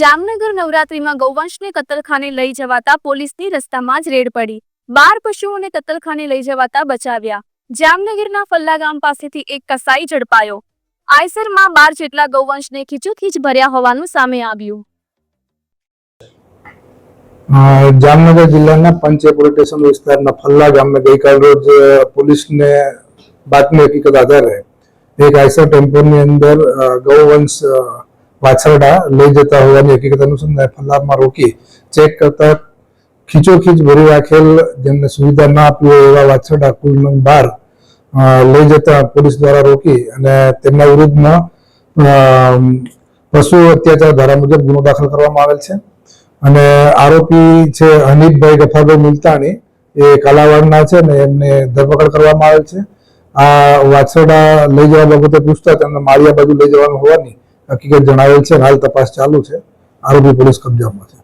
જામનગર નવરાત્રીમાં ગૌવંશને કતલખાને લઈ જવાતા પોલીસની રસ્તામાં જ રેડ પડી. બાર પશુઓને કતલખાને લઈ જવાતા બચાવ્યા. જામનગરના ફલ્લા ગામ પાસેથી એક કસાઈ ઝડપાયો. આયસરમાં બાર જેટલા ગૌવંશને ખીચોખીચ ભર્યા હોવાનું સામે આવ્યું. જામનગર જિલ્લાના પંચેપુર સ્ટેશન વિસ્તારના ફલ્લા ગામે ગઈકાલ રોજ પોલીસને બાતમી હકીકત આધારે એક આયસર ટેમ્પોની અંદર ગૌવંશ વાછરડા લઈ જતા હોવાની હકીકત અનુસંધાને ફલ્લામાં રોકી ચેક કરતા ખીચોખીચ ભરી રાખેલ જેમને સુવિધા ના આપી હોય એવા વાછરડા કુલ નંગ બાર લઈ જતા પોલીસ દ્વારા રોકી અને તેમના વિરુદ્ધમાં પશુ અત્યાચાર ધારા મુજબ ગુનો દાખલ કરવામાં આવેલ છે. અને આરોપી છે હનીફભાઈ ગફાભાઈ મુલતાણી એ કાલાવાડના છે ને એમને ધરપકડ કરવામાં આવેલ છે. આ વાછરડા લઈ જવા બાબતે પૂછતા તેમને માળિયા બાજુ લઈ જવાનું હોવાની હકીકત જણાવેલ છે હાલ તપાસ ચાલુ છે. આરોપી પોલીસ કબજામાં છે.